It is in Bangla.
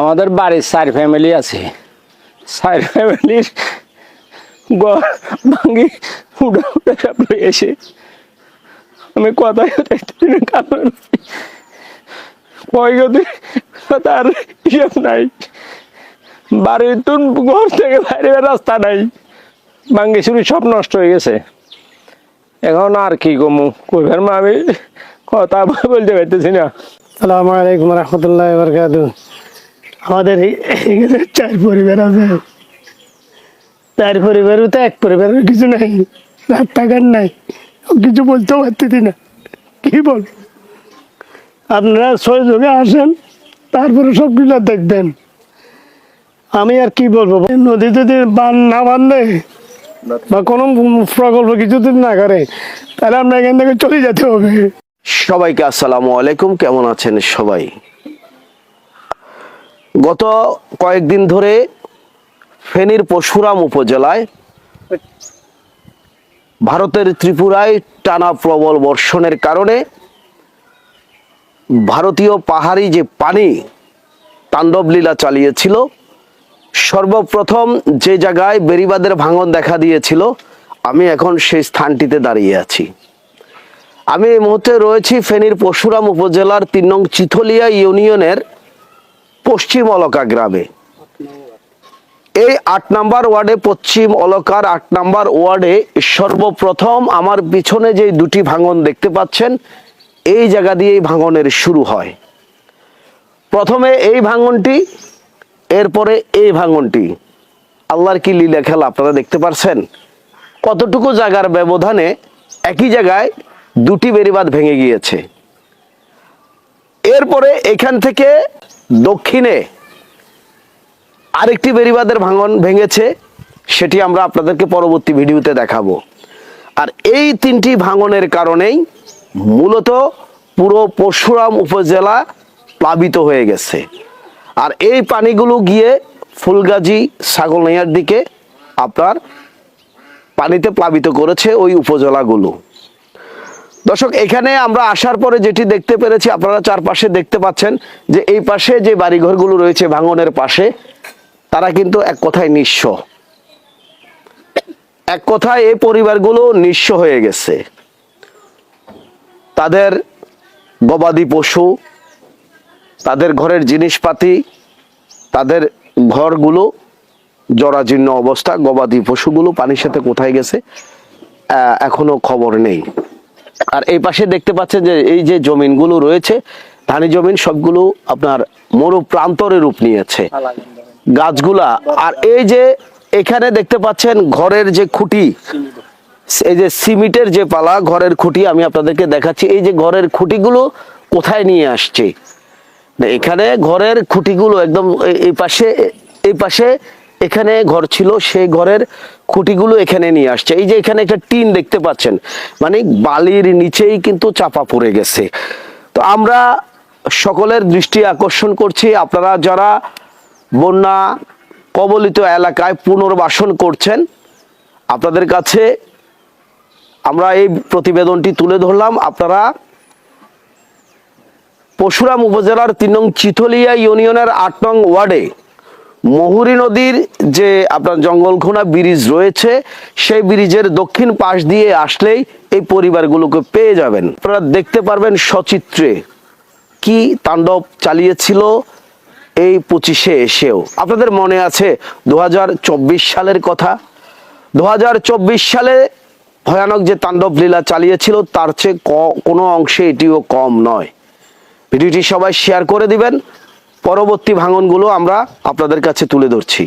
আমাদের বাড়ির চার ফ্যামিলি আছে। চার ফ্যামিলির ঘর ভাঙি উড়ে উড়ে সব এসে আমি কথাই কয় গতি তার হিসাব নাই। বাড়ির তুন ঘর থেকে বাইরে রাস্তা নাই। ভাঙ্গি চুরি সব নষ্ট হয়ে গেছে। এখন আর কি কমু কইবার মা আমি কথা বলতে পারতেছি না। সালামু আলাইকুম রহমতুল্লাহ বরকাত আমাদের এখানে চার পরিবার আছে। চার পরিবারও তো এক পরিবারের কিছু নাই রাত রাস্তাঘাট নাই কিছু বলতেও পারতেছি না। কি বল? আপনারা জনে আসেন, তারপরে সব কিছু দেখবেন। আমি আর কি বলব? নদী যদি বান না বাঁধলে বা কোনো প্রকল্প কিছু যদি না করে, তাহলে আমরা এখান থেকে চলে যেতে হবে। সবাইকে আসসালামু আলাইকুম, কেমন আছেন সবাই? গত কয়েকদিন ধরে ফেনীর পরশুরাম উপজেলায় ভারতের ত্রিপুরায় টানা প্রবল বর্ষণের কারণে ভারতীয় পাহাড়ি যে পানি তাণ্ডব লীলা চালিয়েছিল, সর্বপ্রথম যে জায়গায় বেরিবাদের ভাঙন দেখা দিয়েছিল, আমি এখন সেই স্থানটিতে দাঁড়িয়ে আছি। আমি এই মুহূর্তে রয়েছি ফেনীর পরশুরাম উপজেলার তিন নং চিথলিয়া ইউনিয়নের পশ্চিম অলকা গ্রামে। এই আট নাম্বার ওয়ার্ডে, পশ্চিম অলকার আট নাম্বার ওয়ার্ডে সর্বপ্রথম আমার পিছনে যে দুটি ভাঙন দেখতে পাচ্ছেন, এই জায়গা দিয়েই ভাঙনের শুরু হয়। প্রথমে এই ভাঙনটি, এরপরে এই ভাঙনটি। আল্লাহর কি লীলা খেলা আপনারা দেখতে পারছেন? কতটুকু জায়গার ব্যবধানে একই জায়গায় দুটি বেড়িবাঁধ ভেঙে গিয়েছে। এরপরে এখান থেকে দক্ষিণে আরেকটি বেরিবাদের ভাঙন ভেঙেছে, সেটি আমরা আপনাদেরকে পরবর্তী ভিডিওতে দেখাবো। আর এই তিনটি ভাঙনের কারণেই মূলত পুরো পরশুরাম উপজেলা প্লাবিত হয়ে গেছে। আর এই পানিগুলো গিয়ে ফুলগাজী ছাগলনাইয়ার দিকে আপনার পানিতে প্লাবিত করেছে ওই উপজেলাগুলো। দর্শক, এখানে আমরা আসার পরে যেটি দেখতে পেরেছি, আপনারা চারপাশে দেখতে পাচ্ছেন যে এই পাশে যে বাড়িঘরগুলো রয়েছে ভাঙনের পাশে, তারা কিন্তু এক কথায় নিঃস্ব। এক কথায় এই পরিবারগুলো নিঃস্ব হয়ে গেছে। তাদের গবাদি পশু, তাদের ঘরের জিনিসপাতি, তাদের ঘরগুলো, জরাজীর্ণ অবস্থা, গবাদি পশুগুলো পানির সাথে কোথায় গেছে এখনও খবর নেই। আর এই পাশে দেখতে পাচ্ছেন যে এই যে জমিনগুলো রয়েছে, ধানি জমিন সবগুলো আপনার মরু প্রান্তরে রূপ নিয়েছে। গাছগুলা, আর এই যে এখানে দেখতে পাচ্ছেন ঘরের যে খুঁটি, এই যে সিমেন্টের যে পালা, ঘরের খুঁটি আমি আপনাদেরকে দেখাচ্ছি। এই যে ঘরের খুঁটিগুলো কোথায় নিয়ে আসছে? এখানে ঘরের খুঁটিগুলো একদম এই পাশে এই পাশে এখানে ঘর ছিল, সেই ঘরের খুঁটিগুলো এখানে নিয়ে আসছে। এই যে এখানে একটা টিন দেখতে পাচ্ছেন মানে বালির নিচেই কিন্তু চাপা পড়ে গেছে। তো আমরা সকলের দৃষ্টি আকর্ষণ করছি, আপনারা যারা বন্যা কবলিত এলাকায় পুনর্বাসন করছেন, আপনাদের কাছে আমরা এই প্রতিবেদনটি তুলে ধরলাম। আপনারা পশুরাম উপজেলার তিন নং চিথলিয়া ইউনিয়নের আট নং ওয়ার্ডে মহুরী নদীর যে আপনার জঙ্গলখোনা ব্রিজ রয়েছে, সেই ব্রিজের দক্ষিণ পাশ দিয়ে আসলেই এই পরিবারগুলোকে পেয়ে যাবেন। আপনারা দেখতে পারবেন সচিত্রে কি তাণ্ডব চালিয়েছিল এই পঁচিশে এসেও। আপনাদের মনে আছে দু হাজার চব্বিশ সালের কথা? দু হাজার চব্বিশ সালে ভয়ানক যে তাণ্ডব লীলা চালিয়েছিল, তার চেয়ে কোনো অংশে এটিও কম নয়। ভিডিওটি সবাই শেয়ার করে দিবেন। পরবর্তী ভাঙনগুলো আমরা আপনাদের কাছে তুলে ধরছি।